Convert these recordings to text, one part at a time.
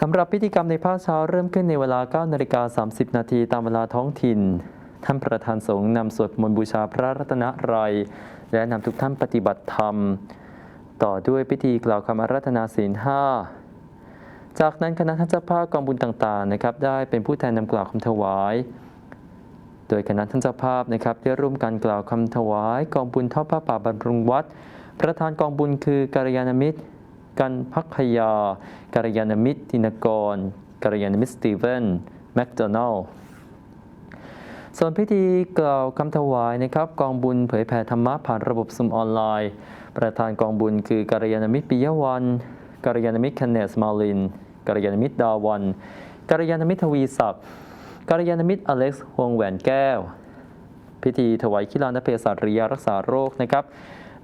สำหรับพิธีกรรมในภาคเช้าเริ่มขึ้นในเวลา 9 นาฬิกา 30 นาทีตามเวลาท้องถิ่น ท่านประธานสงฆ์นำสวดมนต์บูชาพระรัตนตรัย และนำทุกท่านปฏิบัติธรรม ต่อด้วยพิธีกล่าวคำอาราธนาศีลห้าจากนั้นคณะท่านเจ้าภาพกองบุญต่างๆนะครับได้เป็นผู้แทนนำกล่าวคำถวาย โดยคณะท่านเจ้าภาพนะครับได้ร่วมกันกล่าวคำถวาย กองบุญทอดผ้าป่าบำรุงวัด ประธานกองบุญคือกัลยาณมิตร กันพักยากัลยาณมิตรธินกรกัลยาณมิตรสตีเวนแมคโดนัลส่วนพิธีกล่าวคำถวายนะครับ กองบุญเผยแผ่ธรรมะผ่านระบบซุมออนไลน์ ประธานกองบุญคือกัลยาณมิตรปิยวันกัลยาณมิตรคนเนสมาลินกัลยาณมิตรดาวันกัลยาณมิตรทวีศักดิ์กัลยาณมิตรอเล็กซ์ฮวงแหวนแก้ว พิธีถวายคิลานเภสัชริยารักษาโรคนะครับ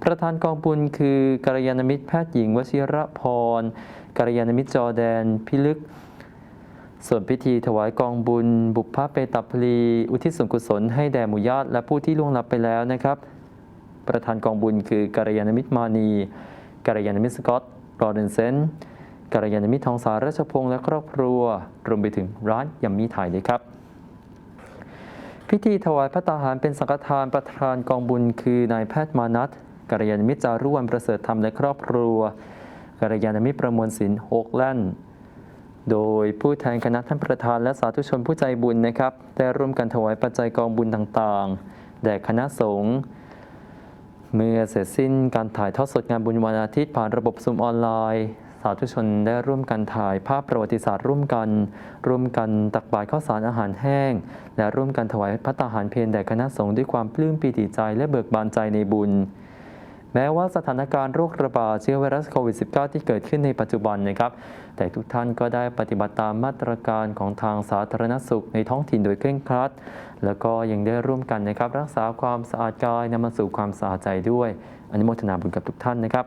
ประธานกองบุญคือกัลยาณมิตรแพทย์หญิงวชิระพรกัลยาณมิตรจอแดนพิลึก ส่วนพิธีถวายกองบุญ บุพพเปตัพลี อุทิศส่วนกุศลให้แด่หมู่ญาติและผู้ที่ล่วงลับไปแล้วนะครับ ประธานกองบุญคือกัลยาณมิตรมานีกัลยาณมิตรสกอตรอเดนเซนกัลยาณมิตรทองสาราชพงษ์และครอบครัว รวมไปถึงร้านยำมีถ่ายเลยครับพิธีถวายพระตาหารเป็นสังฆทานประธานกองบุญคือนายแพทย์มานัท กัลยาณมิตรจารุวันประเสริฐธรรมและครอบครัวกัลยาณมิตรประมวลศิลป์โฮกแลนด์โดยผู้แทนคณะท่านประธานและสาธุชนผู้ใจบุญนะครับ ได้ร่วมกันถวายปัจจัยกองบุญต่างๆ แด่คณะสงฆ์เมื่อเสร็จสิ้นการถ่ายทอดสดงานบุญวันอาทิตย์ผ่านระบบซูมออนไลน์ สาธุชนได้ร่วมกันถ่ายภาพประวัติศาสตร์ร่วมกัน ร่วมกันตักบาตรข้าวสารอาหารแห้ง และร่วมกันถวายพระตาหารเพลแด่คณะสงฆ์ด้วยความปลื้มปีติใจและเบิกบานใจในบุญ แม้ว่าสถานการณ์โรคระบาดเชื้อไวรัสโควิด -19 ที่เกิดขึ้นในปัจจุบันนะครับ แต่ทุกท่านก็ได้ปฏิบัติตามมาตรการของทางสาธารณสุขในท้องถิ่นโดยเคร่งครัด แล้วก็ยังได้ร่วมกันนะครับ รักษาความสะอาดกายนำมาสู่ความสะอาดใจด้วยอนุโมทนาบุญกับทุกท่านนะครับ